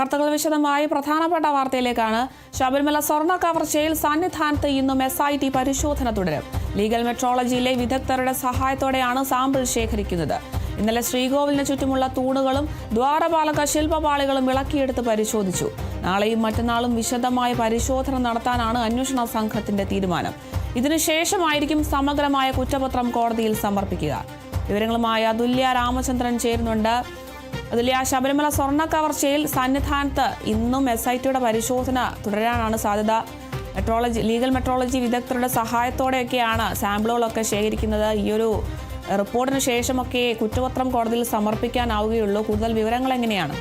വാർത്തകൾ വിശദമായി പ്രധാനപ്പെട്ട വാർത്തയിലേക്കാണ് ശബരിമല സ്വർണ കവർച്ചയിൽ സന്നിധാനത്ത് ഇന്നും എസ് ഐ ടി പരിശോധന തുടരും. ലീഗൽ മെട്രോളജിയിലെ വിദഗ്ധരുടെ സഹായത്തോടെയാണ് സാമ്പിൾ ശേഖരിക്കുന്നത്. ഇന്നലെ ശ്രീകോവിലിന് ചുറ്റുമുള്ള തൂണുകളും ദ്വാരപാലക ശില്പപാളികളും ഇളക്കിയെടുത്ത് പരിശോധിച്ചു. നാളെയും മറ്റന്നാളും വിശദമായ പരിശോധന നടത്താനാണ് അന്വേഷണ സംഘത്തിന്റെ തീരുമാനം. ഇതിനുശേഷമായിരിക്കും സമഗ്രമായ കുറ്റപത്രം കോടതിയിൽ സമർപ്പിക്കുക. വിവരങ്ങളുമായി അതുല്യ രാമചന്ദ്രൻ ചേരുന്നുണ്ട്. അതിലെ ആ ശബരിമല സ്വർണ കവർച്ചയിൽ സന്നിധാനത്ത് ഇന്നും എസ് ഐ ടിയുടെ പരിശോധന തുടരാനാണ് സാധ്യത. മെട്രോളജി ലീഗൽ മെട്രോളജി വിദഗ്ധരുടെ സഹായത്തോടെയൊക്കെയാണ് സാമ്പിളുകളൊക്കെ ശേഖരിക്കുന്നത്. ഈ ഒരു റിപ്പോർട്ടിന് ശേഷമൊക്കെ കുറ്റപത്രം കോടതിയിൽ സമർപ്പിക്കാനാവുകയുള്ളൂ. കൂടുതൽ വിവരങ്ങൾ എങ്ങനെയാണ്?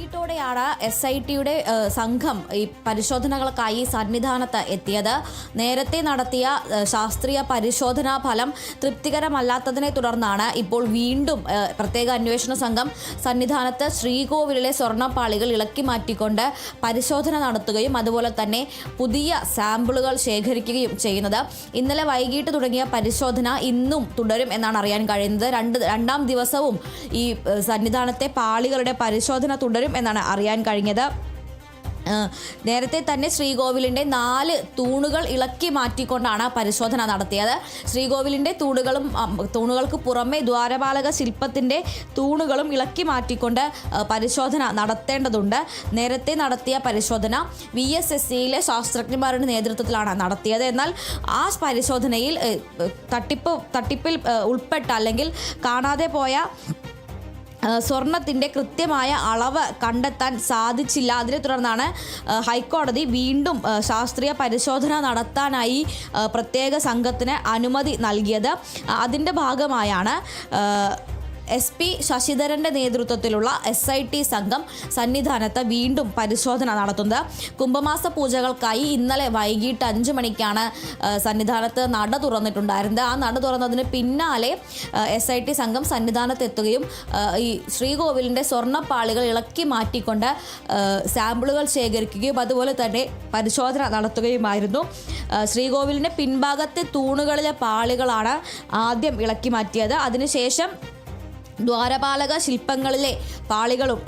വൈകിട്ടോടെയാണ് എസ് ഐ ടിയുടെ സംഘം ഈ പരിശോധനകൾക്കായി സന്നിധാനത്ത് എത്തിയത്. നേരത്തെ നടത്തിയ ശാസ്ത്രീയ പരിശോധനാ ഫലം തൃപ്തികരമല്ലാത്തതിനെ തുടർന്നാണ് ഇപ്പോൾ വീണ്ടും പ്രത്യേക അന്വേഷണ സംഘം സന്നിധാനത്ത് ശ്രീകോവിലിലെ സ്വർണപ്പാളികൾ ഇളക്കി മാറ്റിക്കൊണ്ട് പരിശോധന നടത്തുകയും അതുപോലെ തന്നെ പുതിയ സാമ്പിളുകൾ ശേഖരിക്കുകയും ചെയ്യുന്നത്. ഇന്നലെ വൈകിട്ട് തുടങ്ങിയ പരിശോധന ഇന്നും തുടരും എന്നാണ് അറിയാൻ കഴിയുന്നത്. രണ്ട് രണ്ടാം ദിവസവും ഈ സന്നിധാനത്തെ പാളികളുടെ പരിശോധന തുടരും. എന്നാണ് അറിയാൻ കഴിഞ്ഞത്. നേരത്തെ തന്നെ ശ്രീകോവിലിന്റെ നാല് തൂണുകൾ ഇളക്കി മാറ്റിക്കൊണ്ടാണ് പരിശോധന നടത്തിയത്. ശ്രീകോവിലിന്റെ തൂണുകളും തൂണുകൾക്ക് പുറമെ ദ്വാരപാലക ശില്പത്തിന്റെ തൂണുകളും ഇളക്കി മാറ്റിക്കൊണ്ട് പരിശോധന നടത്തേണ്ടതുണ്ട്. നേരത്തെ നടത്തിയ പരിശോധന വി എസ് എസ് സിയിലെ ശാസ്ത്രജ്ഞന്മാരുടെ നേതൃത്വത്തിലാണ് നടത്തിയത്. എന്നാൽ ആ പരിശോധനയിൽ തട്ടിപ്പ് തട്ടിപ്പിൽ ഉൾപ്പെട്ട അല്ലെങ്കിൽ കാണാതെ പോയ സ്വർണത്തിന്റെ കൃത്യമായ അളവ് കണ്ടെത്താൻ സാധിച്ചില്ല. അതിനെ തുടർന്നാണ് ഹൈക്കോടതി വീണ്ടും ശാസ്ത്രീയ പരിശോധന നടത്താനായി പ്രത്യേക സംഘത്തിന് അനുമതി നൽകിയത്. അതിന്റെ ഭാഗമായാണ് എസ് പി ശശിധരന്റെ നേതൃത്വത്തിലുള്ള എസ് ഐ ടി സംഘം സന്നിധാനത്ത് വീണ്ടും പരിശോധന നടത്തുന്നത്. കുംഭമാസ പൂജകൾക്കായി ഇന്നലെ വൈകിട്ട് അഞ്ച് മണിക്കാണ് സന്നിധാനത്ത് നട തുറന്നിട്ടുണ്ടായിരുന്നത്. ആ നട തുറന്നതിന് പിന്നാലെ എസ് ഐ ടി സംഘം സന്നിധാനത്ത് എത്തുകയും ഈ ശ്രീകോവിലിന്റെ സ്വർണപ്പാളികൾ ഇളക്കി മാറ്റിക്കൊണ്ട് സാമ്പിളുകൾ ശേഖരിക്കുകയും അതുപോലെ തന്നെ പരിശോധന നടത്തുകയുമായിരുന്നു. ശ്രീകോവിലിന്റെ പിൻഭാഗത്തെ തൂണുകളിലെ പാളികളാണ് ആദ്യം ഇളക്കി മാറ്റിയത്. അതിനുശേഷം ദ്വാരപാലക ശില്പങ്ങളിലെ പാളികളും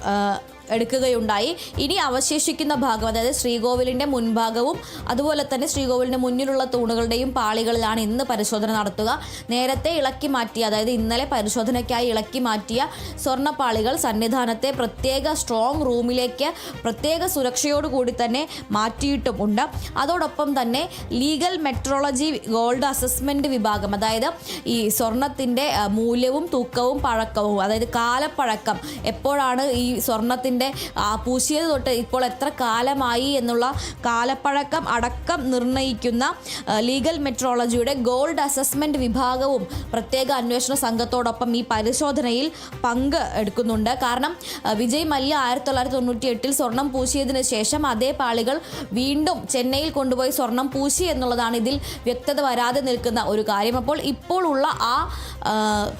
എടുക്കുകയുണ്ടായി. ഇനി അവശേഷിക്കുന്ന ഭാഗം അതായത് ശ്രീകോവിലിന്റെ മുൻഭാഗവും അതുപോലെ തന്നെ ശ്രീകോവിലിന്റെ മുന്നിലുള്ള തൂണുകളുടെയും പാളികളിലാണ് ഇന്ന് പരിശോധന നടത്തുക. നേരത്തെ ഇളക്കി മാറ്റിയ അതായത് ഇന്നലെ പരിശോധനയ്ക്കായി ഇളക്കി മാറ്റിയ സ്വർണപ്പാളികൾ സന്നിധാനത്തെ പ്രത്യേക സ്ട്രോങ് റൂമിലേക്ക് പ്രത്യേക സുരക്ഷയോടുകൂടി തന്നെ മാറ്റിയിട്ടുമുണ്ട്. അതോടൊപ്പം തന്നെ ലീഗൽ മെട്രോളജി ഗോൾഡ് അസസ്മെന്റ് വിഭാഗം അതായത് ഈ സ്വർണത്തിന്റെ മൂല്യവും തൂക്കവും പഴക്കവും അതായത് കാലപ്പഴക്കം എപ്പോഴാണ് ഈ സ്വർണത്തിന്റെ ആ പൂശിയത് തൊട്ട് ഇപ്പോൾ എത്ര കാലമായി എന്നുള്ള കാലപ്പഴക്കം അടക്കം നിർണയിക്കുന്ന ലീഗൽ മെട്രോളജിയുടെ ഗോൾഡ് അസസ്മെന്റ് വിഭാഗവും പ്രത്യേക അന്വേഷണ സംഘത്തോടൊപ്പം ഈ പരിശോധനയിൽ പങ്ക് എടുക്കുന്നുണ്ട്. കാരണം വിജയ് മല്യ ആയിരത്തി തൊള്ളായിരത്തി തൊണ്ണൂറ്റി എട്ടിൽ സ്വർണം പൂശിയതിന് ശേഷം അതേ പാളികൾ വീണ്ടും ചെന്നൈയിൽ കൊണ്ടുപോയി സ്വർണം പൂശി എന്നുള്ളതാണ് ഇതിൽ വ്യക്തത വരാതെ നിൽക്കുന്ന ഒരു കാര്യം. അപ്പോൾ ഇപ്പോൾ ഉള്ള ആ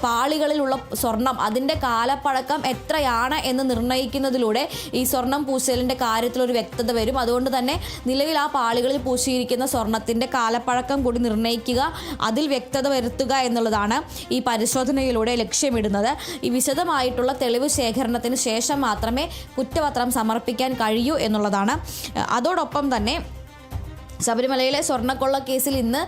പാളികളിലുള്ള സ്വർണം അതിന്റെ കാലപ്പഴക്കം എത്രയാണ് എന്ന് നിർണയിക്കുന്നതിലൂടെ ഈ സ്വർണം പൂശലിന്റെ കാര്യത്തിൽ ഒരു വ്യക്തത വരും. അതുകൊണ്ട് തന്നെ നിലവിൽ ആ പാളികളിൽ പൂശിയിരിക്കുന്ന സ്വർണത്തിന്റെ കാലപ്പഴക്കം കൂടി നിർണയിക്കുക അതിൽ വ്യക്തത വരുത്തുക എന്നുള്ളതാണ് ഈ പരിശോധനയിലൂടെ ലക്ഷ്യമിടുന്നത്. ഈ വിശദമായിട്ടുള്ള തെളിവ് ശേഖരണത്തിന് ശേഷം മാത്രമേ കുറ്റപത്രം സമർപ്പിക്കാൻ കഴിയൂ എന്നുള്ളതാണ്. അതോടൊപ്പം തന്നെ ശബരിമലയിലെ സ്വർണക്കൊള്ള കേസിൽ ഇന്ന്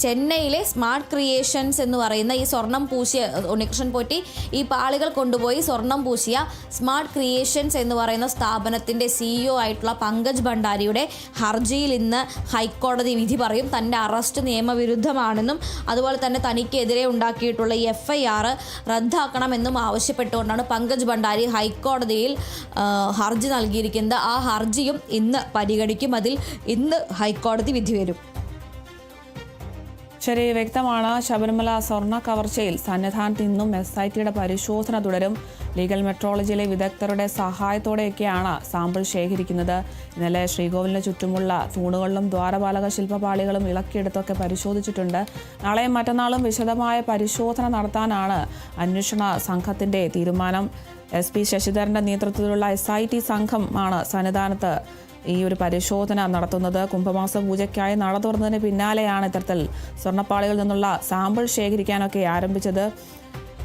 ചെന്നൈയിലെ സ്മാർട്ട് ക്രിയേഷൻസ് എന്ന് പറയുന്ന ഈ സ്വർണം പൂശിയ ഉണ്ണികൃഷ്ണൻ പോറ്റി ഈ പാളികൾ കൊണ്ടുപോയി സ്വർണം പൂശിയ സ്മാർട്ട് ക്രിയേഷൻസ് എന്ന് പറയുന്ന സ്ഥാപനത്തിന്റെ സിഇഒ ആയിട്ടുള്ള പങ്കജ് ഭണ്ഡാരിയുടെ ഹർജിയിൽ ഇന്ന് ഹൈക്കോടതി വിധി പറയും. തന്റെ അറസ്റ്റ് നിയമവിരുദ്ധമാണെന്നും അതുപോലെ തന്നെ തനിക്കെതിരെ ഉണ്ടാക്കിയിട്ടുള്ള എഫ് ഐ ആർ റദ്ദാക്കണമെന്നും ആവശ്യപ്പെട്ടുകൊണ്ടാണ് പങ്കജ് ഭണ്ഡാരി ഹൈക്കോടതിയിൽ ഹർജി നൽകിയിരിക്കുന്നത്. ആ ഹർജിയും ഇന്ന് പരിഗണിക്കും. അതിൽ ഇന്ന് ഹൈക്കോടതി വിധി വരും. ശരി വ്യക്തമാണ്. ശബരിമല സ്വർണ കവർച്ചയിൽ സന്നിധാനത്ത് ഇന്നും എസ് ഐ ടിയുടെ പരിശോധന തുടരും. ലീഗൽ മെട്രോളജിയിലെ വിദഗ്ധരുടെ സഹായത്തോടെയൊക്കെയാണ് സാമ്പിൾ ശേഖരിക്കുന്നത്. ഇന്നലെ ശ്രീകോവിലിന് ചുറ്റുമുള്ള തൂണുകളിലും ദ്വാരപാലക ശില്പപാളികളും ഇളക്കിയെടുത്തൊക്കെ പരിശോധിച്ചിട്ടുണ്ട്. നാളെയും മറ്റന്നാളും വിശദമായ പരിശോധന നടത്താനാണ് അന്വേഷണ സംഘത്തിന്റെ തീരുമാനം. എസ് പി ശശിധരന്റെ നേതൃത്വത്തിലുള്ള എസ് ഐ ടി സംഘമാണ് സന്നിധാനത്ത് ഈ ഒരു പരിശോധന നടത്തുന്നത്. കുംഭമാസ പൂജയ്ക്കായി നട തുറന്നതിന് പിന്നാലെയാണ് ഇത്തരത്തിൽ സ്വർണപ്പാളികളിൽ നിന്നുള്ള സാമ്പിൾ ശേഖരിക്കാനൊക്കെ ആരംഭിച്ചത്.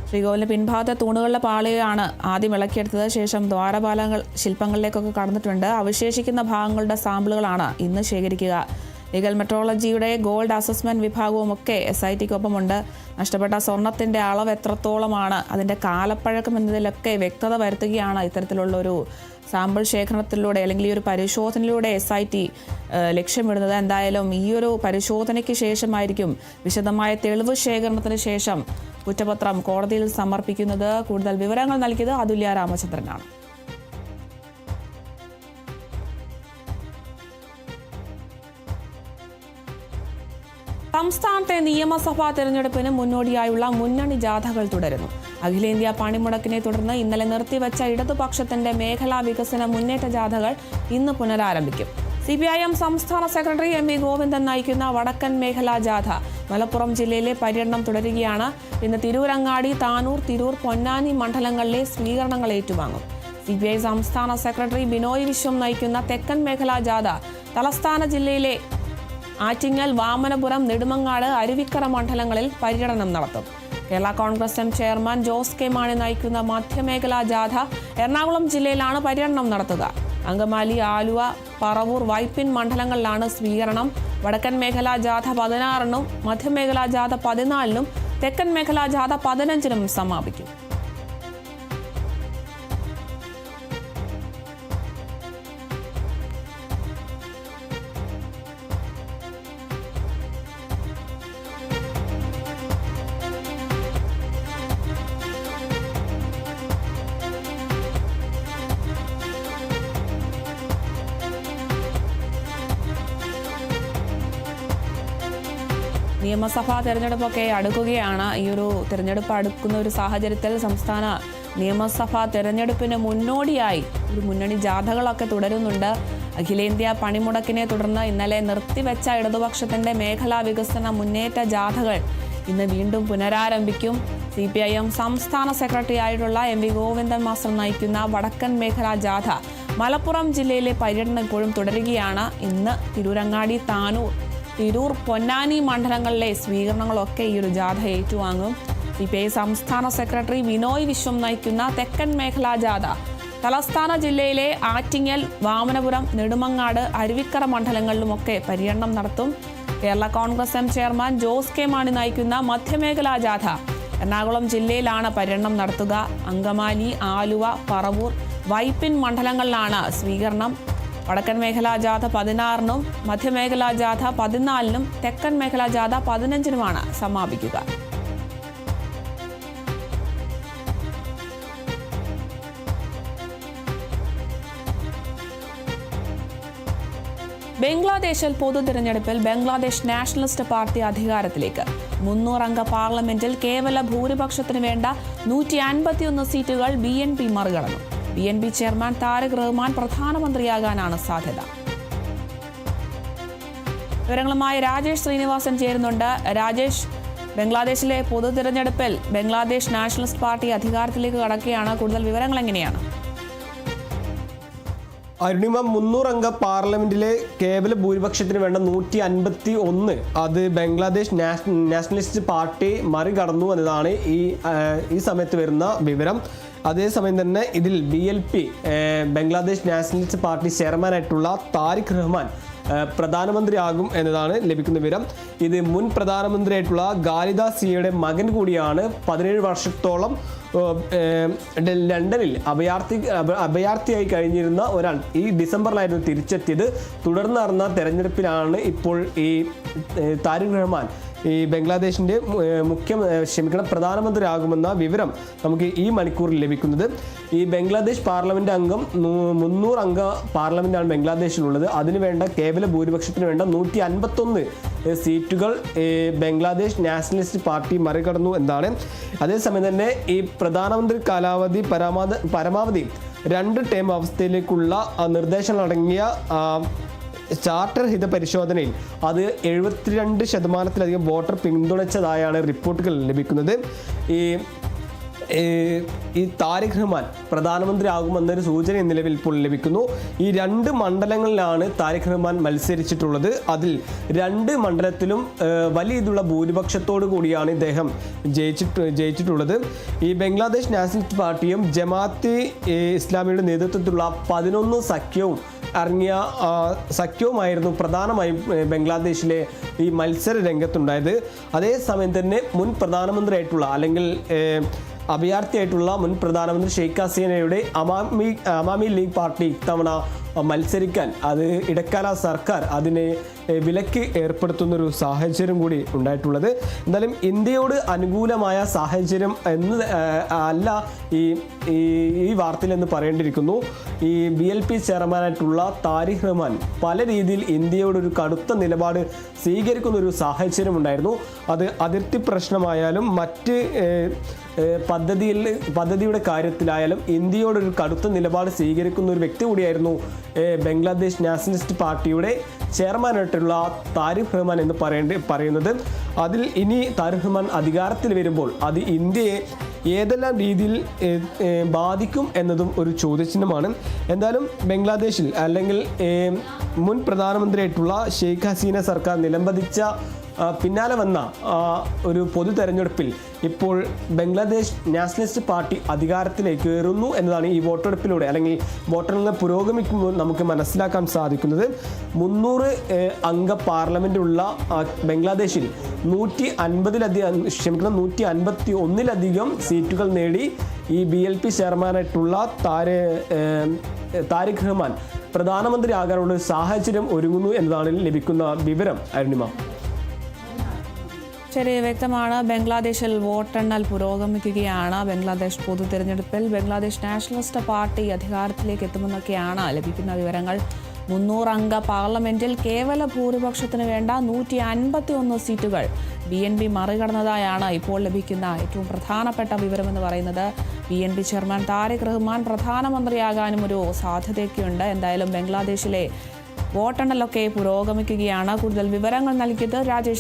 ശ്രീകോവിലിന് പിൻഭാഗത്തെ തൂണുകളുടെ പാളിയാണ് ആദ്യം ഇളക്കിയെടുത്തത്. ശേഷം ദ്വാരപാലങ്ങൾ ശില്പങ്ങളിലേക്കൊക്കെ കടന്നിട്ടുണ്ട്. അവശേഷിക്കുന്ന ഭാഗങ്ങളുടെ സാമ്പിളുകളാണ് ഇന്ന് ശേഖരിക്കുക. ലീഗൽ മെട്രോളജിയുടെ ഗോൾഡ് അസസ്മെന്റ് വിഭാഗവും ഒക്കെ എസ് ഐ ടിക്കൊപ്പമുണ്ട് നഷ്ടപ്പെട്ട സ്വർണത്തിന്റെ അളവ് എത്രത്തോളമാണ്? അതിന്റെ കാലപ്പഴക്കം എന്നതിലൊക്കെ വ്യക്തത വരുത്തുകയാണ് ഇത്തരത്തിലുള്ള ഒരു സാമ്പിൾ ശേഖരണത്തിലൂടെ അല്ലെങ്കിൽ ഈ ഒരു പരിശോധനയിലൂടെ എസ് ഐ ടി ലക്ഷ്യമിടുന്നത്. എന്തായാലും ഈ ഒരു പരിശോധനയ്ക്ക് ശേഷമായിരിക്കും വിശദമായ തെളിവ് ശേഖരണത്തിന് ശേഷം കുറ്റപത്രം കോടതിയിൽ സമർപ്പിക്കുന്നത്. കൂടുതൽ വിവരങ്ങൾ നൽകിയത് അതുല്യ രാമചന്ദ്രനാണ്. സംസ്ഥാനത്തെ നിയമസഭാ തെരഞ്ഞെടുപ്പിന് മുന്നോടിയായുള്ള മുന്നണി ജാഥകൾ തുടരുന്നു. അഖിലേന്ത്യാ പണിമുടക്കിനെ തുടർന്ന് ഇന്നലെ നിർത്തിവച്ച ഇടതുപക്ഷത്തിന്റെ മേഖലാ വികസന മുന്നേറ്റ ജാഥകൾ ഇന്ന് പുനരാരംഭിക്കും. സി പി ഐ എം സംസ്ഥാന സെക്രട്ടറി എം വി ഗോവിന്ദൻ നയിക്കുന്ന വടക്കൻ മേഖലാ ജാഥ മലപ്പുറം ജില്ലയിലെ പര്യടനം തുടരുകയാണ്. ഇന്ന് തിരൂരങ്ങാടി താനൂർ തിരൂർ പൊന്നാനി മണ്ഡലങ്ങളിലെ സ്വീകരണങ്ങൾ ഏറ്റുവാങ്ങും. സി പി ഐ സംസ്ഥാന സെക്രട്ടറി ബിനോയ് വിശ്വം നയിക്കുന്ന തെക്കൻ മേഖലാ ജാഥ തലസ്ഥാന ജില്ലയിലെ ആറ്റിങ്ങൽ വാമനപുരം നെടുമങ്ങാട് അരുവിക്കര മണ്ഡലങ്ങളിൽ പര്യടനം നടത്തും. Kerala Congress M chairman Jose K Mani നയിക്കുന്ന മധ്യമേഖലാ ജാഥ എറണാകുളം ജില്ലയിലാണ് പര്യടനം നടത്തുക. അങ്കമാലി ആലുവ പറവൂർ വൈപ്പിൻ മണ്ഡലങ്ങളിലാണ് സ്വീകരണം. വടക്കൻ മേഖലാ ജാഥ പതിനാറിനും മധ്യമേഖലാ ജാഥ പതിനാലിനും തെക്കൻ മേഖലാ ജാഥ പതിനഞ്ചിനും സമാപിക്കും. നിയമസഭാ തെരഞ്ഞെടുപ്പൊക്കെ അടുക്കുകയാണ്. ഈ ഒരു തിരഞ്ഞെടുപ്പ് അടുക്കുന്ന ഒരു സാഹചര്യത്തിൽ സംസ്ഥാന നിയമസഭാ തെരഞ്ഞെടുപ്പിന് മുന്നോടിയായി ഒരു മുന്നണി ജാഥകളൊക്കെ തുടരുന്നുണ്ട്. അഖിലേന്ത്യാ പണിമുടക്കിനെ തുടർന്ന് ഇന്നലെ നിർത്തിവെച്ച ഇടതുപക്ഷത്തിന്റെ മേഖലാ വികസന മുന്നേറ്റ ജാഥകൾ ഇന്ന് വീണ്ടും പുനരാരംഭിക്കും. സി പി ഐ എം സംസ്ഥാന സെക്രട്ടറി ആയിട്ടുള്ള എം വി ഗോവിന്ദൻ മാസ്റ്റർ നയിക്കുന്ന വടക്കൻ മേഖലാ ജാഥ മലപ്പുറം ജില്ലയിലെ പര്യടനം ഇപ്പോഴും തുടരുകയാണ്. ഇന്ന് തിരൂരങ്ങാടി താനൂർ തിരൂർ പൊന്നാനി മണ്ഡലങ്ങളിലെ സ്വീകരണങ്ങളൊക്കെ ഈ ഒരു ജാഥ ഏറ്റുവാങ്ങും. സി പി ഐ സംസ്ഥാന സെക്രട്ടറി വിനോയ് വിശ്വം നയിക്കുന്ന തെക്കൻ മേഖലാ ജാഥ. തലസ്ഥാന ജില്ലയിലെ ആറ്റിങ്ങൽ വാമനപുരം നെടുമങ്ങാട് അരുവിക്കര മണ്ഡലങ്ങളിലുമൊക്കെ പര്യടനം നടത്തും. Kerala Congress M chairman Jose K Mani നയിക്കുന്ന മധ്യമേഖലാ ജാഥ. എറണാകുളം ജില്ലയിലാണ് പര്യടനം നടത്തുക. അങ്കമാലി ആലുവ പറവൂർ വൈപ്പിൻ മണ്ഡലങ്ങളിലാണ് സ്വീകരണം. വടക്കൻ മേഖലാ ജാഥ പതിനാറിനും മധ്യമേഖലാ ജാഥ പതിനാലിനും തെക്കൻ മേഖലാ ജാഥ പതിനഞ്ചിനുമാണ് സമാപിക്കുക. ബംഗ്ലാദേശിൽ പൊതു തിരഞ്ഞെടുപ്പിൽ ബംഗ്ലാദേശ് നാഷണലിസ്റ്റ് പാർട്ടി അധികാരത്തിലേക്ക്. മുന്നൂറംഗ പാർലമെന്റിൽ കേവല ഭൂരിപക്ഷത്തിന് വേണ്ട നൂറ്റി അൻപത്തിയൊന്ന് സീറ്റുകൾ ബി എൻ പി മറികടന്നു. B N P chairman Tarak Rahman പ്രധാനമന്ത്രിയാകാനാണ് സാധ്യത. വിവരങ്ങളുമായി രാജേഷ് ശ്രീനിവാസൻ ചേരുന്നുണ്ട്. രാജേഷ് ബംഗ്ലാദേശിലെ പൊതു തിരഞ്ഞെടുപ്പിൽ ബംഗ്ലാദേശ് നാഷണലിസ്റ്റ് പാർട്ടി അധികാരത്തിലേക്ക് കടക്കുകയാണ്. കൂടുതൽ വിവരങ്ങൾ എങ്ങനെയാണ്? അരുണിമ മുന്നൂറംഗ പാർലമെന്റിലെ കേവല ഭൂരിപക്ഷത്തിന് വേണ്ട നൂറ്റി അൻപത്തി ഒന്ന് അത് ബംഗ്ലാദേശ് നാഷണലിസ്റ്റ് പാർട്ടി മറികടന്നു എന്നതാണ് ഈ ഈ സമയത്ത് വരുന്ന വിവരം. അതേസമയം തന്നെ ഇതിൽ B L P Bangladesh nationalist party ചെയർമാനായിട്ടുള്ള Tarique Rahman പ്രധാനമന്ത്രിയാകും എന്നതാണ് ലഭിക്കുന്ന വിവരം. ഇത് മുൻ പ്രധാനമന്ത്രിയായിട്ടുള്ള ഗാലിദാസ് സിയയുടെ മകൻ കൂടിയാണ് പതിനേഴ് വർഷത്തോളം ലണ്ടനിൽ അഭയാർത്ഥി അഭ- അഭയാർത്ഥിയായി കഴിഞ്ഞിരുന്ന ഒരാൾ ഈ ഡിസംബറിലായിരുന്നു തിരിച്ചെത്തിയത്. തുടർന്ന് നടന്ന തെരഞ്ഞെടുപ്പിലാണ് ഇപ്പോൾ ഈ താരിഖ് റഹ്മാൻ ഈ ബംഗ്ലാദേശിന്റെ മുഖ്യ ക്ഷമിക്കണം പ്രധാനമന്ത്രിയാകുമെന്ന വിവരം നമുക്ക് ഈ മണിക്കൂറിൽ ലഭിക്കുന്നത്. ഈ ബംഗ്ലാദേശ് പാർലമെന്റ് അംഗം മുന്നൂറ് അംഗ പാർലമെന്റാണ് ബംഗ്ലാദേശിലുള്ളത്. അതിനുവേണ്ട കേവല ഭൂരിപക്ഷത്തിന് വേണ്ട നൂറ്റി അൻപത്തൊന്ന് സീറ്റുകൾ ബംഗ്ലാദേശ് നാഷണലിസ്റ്റ് പാർട്ടി മറികടന്നു എന്നാണ്. അതേസമയം തന്നെ ഈ പ്രധാനമന്ത്രി കാലാവധി പരമാവധി പരമാവധി രണ്ട് ടേം അവസ്ഥയിലേക്കുള്ള നിർദ്ദേശങ്ങളടങ്ങിയ ചാർട്ടർ ഹിത പരിശോധനയിൽ അത് എഴുപത്തിരണ്ട് ശതമാനത്തിലധികം വോട്ടർ പിന്തുണച്ചതായാണ് റിപ്പോർട്ടുകൾ ലഭിക്കുന്നത്. ഈ ഈ താരിഖ് റഹ്മാൻ പ്രധാനമന്ത്രി ആകുമെന്നൊരു സൂചന നിലവിൽ ഇപ്പോൾ ലഭിക്കുന്നു. ഈ രണ്ട് മണ്ഡലങ്ങളിലാണ് താരിഖ് റഹ്മാൻ മത്സരിച്ചിട്ടുള്ളത്. അതിൽ രണ്ട് മണ്ഡലത്തിലും വലിയ ഇതുള്ള ഭൂരിപക്ഷത്തോടു കൂടിയാണ് ഇദ്ദേഹം ജയിച്ചിട്ട് ജയിച്ചിട്ടുള്ളത്. ഈ ബംഗ്ലാദേശ് നാഷണലിസ്റ്റ് പാർട്ടിയും ജമാഅത്തെ ഇസ്ലാമിയുടെ നേതൃത്വത്തിലുള്ള പതിനൊന്ന് സഖ്യവും ആ, സഖ്യവുമായിരുന്നു പ്രധാനമായും ബംഗ്ലാദേശിലെ ഈ മത്സര രംഗത്തുണ്ടായത്. അതേസമയം തന്നെ മുൻ പ്രധാനമന്ത്രിയായിട്ടുള്ള അല്ലെങ്കിൽ അഭയാർത്ഥിയായിട്ടുള്ള മുൻ പ്രധാനമന്ത്രി ഷെയ്ഖ് ഹസീനയുടെ അമാമി അമാമി ലീഗ് പാർട്ടി ഇത്തവണ മത്സരിക്കാൻ അത് ഇടക്കാല സർക്കാർ അതിനെ വിലക്ക് ഏർപ്പെടുത്തുന്ന ഒരു സാഹചര്യം കൂടി ഉണ്ടായിട്ടുള്ളത്. എന്തായാലും ഇന്ത്യയോട് അനുകൂലമായ സാഹചര്യം എന്ന് അല്ല ഈ ഈ എന്ന് പറയേണ്ടിയിരിക്കുന്നു. ഈ ബി എൽ പി ചെയർമാനായിട്ടുള്ള താരിഖ് റഹ്മാൻ പല രീതിയിൽ ഇന്ത്യയോട് ഒരു കടുത്ത നിലപാട് സ്വീകരിക്കുന്ന ഒരു സാഹചര്യം ഉണ്ടായിരുന്നു. അത് അതിർത്തി പ്രശ്നമായാലും മറ്റ് പദ്ധതിയിൽ പദ്ധതിയുടെ കാര്യത്തിലായാലും ഇന്ത്യയോടൊരു കടുത്ത നിലപാട് സ്വീകരിക്കുന്ന ഒരു വ്യക്തി കൂടിയായിരുന്നു ബംഗ്ലാദേശ് നാഷണലിസ്റ്റ് പാർട്ടിയുടെ ചെയർമാനായിട്ടുള്ള താരിഫ് റഹ്മാൻ എന്ന് പറയേണ്ടി പറയുന്നത്. അതിൽ ഇനി താരിഫ് റഹ്മാൻ അധികാരത്തിൽ വരുമ്പോൾ അത് ഇന്ത്യയെ ഏതെല്ലാം രീതിയിൽ ബാധിക്കും എന്നതും ഒരു ചോദ്യചിഹ്നമാണ്. എന്തായാലും ബംഗ്ലാദേശിൽ അല്ലെങ്കിൽ മുൻ പ്രധാനമന്ത്രിയായിട്ടുള്ള ഷെയ്ഖ് ഹസീന സർക്കാർ നിലംപതിച്ച ആ, പിന്നാലെ വന്ന ഒരു പൊതു തെരഞ്ഞെടുപ്പിൽ ഇപ്പോൾ ബംഗ്ലാദേശ് നാഷണലിസ്റ്റ് പാർട്ടി അധികാരത്തിലേക്ക് കയറുന്നു എന്നതാണ് ഈ വോട്ടെടുപ്പിലൂടെ അല്ലെങ്കിൽ വോട്ടെടുപ്പ് പുരോഗമിക്കുമ്പോൾ നമുക്ക് മനസ്സിലാക്കാൻ സാധിക്കുന്നത്. മുന്നൂറ് അംഗ പാർലമെന്റുള്ള ബംഗ്ലാദേശിൽ നൂറ്റി അൻപതിലധികം ക്ഷമിക്കണം നൂറ്റി അൻപത്തി ഒന്നിലധികം സീറ്റുകൾ നേടി ഈ ബി എൽ പി ചെയർമാനായിട്ടുള്ള താരെ താരിഖ് റഹ്മാൻ പ്രധാനമന്ത്രി ആകാനുള്ള ഒരു സാഹചര്യം ഒരുങ്ങുന്നു എന്നതാണ് ലഭിക്കുന്ന വിവരം അരുണിമ. ശരി വ്യക്തമാണ് ബംഗ്ലാദേശിൽ വോട്ടെണ്ണൽ പുരോഗമിക്കുകയാണ്. ബംഗ്ലാദേശ് പൊതു തിരഞ്ഞെടുപ്പിൽ ബംഗ്ലാദേശ് നാഷണലിസ്റ്റ് പാർട്ടി അധികാരത്തിലേക്ക് എത്തുമെന്നൊക്കെയാണ് ലഭിക്കുന്ന വിവരങ്ങൾ. മുന്നൂറംഗ പാർലമെന്റിൽ കേവല ഭൂരിപക്ഷത്തിന് വേണ്ട നൂറ്റി അൻപത്തി ഒന്ന് സീറ്റുകൾ. ബി എൻ പി മറികടന്നതായാണ് ഇപ്പോൾ ലഭിക്കുന്ന ഏറ്റവും പ്രധാനപ്പെട്ട വിവരമെന്ന് പറയുന്നത്. B N P chairman Tarique Rahman പ്രധാനമന്ത്രിയാകാനും ഒരു സാധ്യതയൊക്കെയുണ്ട്. എന്തായാലും ബംഗ്ലാദേശിലെ വോട്ടെണ്ണലൊക്കെ പുരോഗമിക്കുകയാണ്. കൂടുതൽ വിവരങ്ങൾ നൽകിയത് രാജേഷ്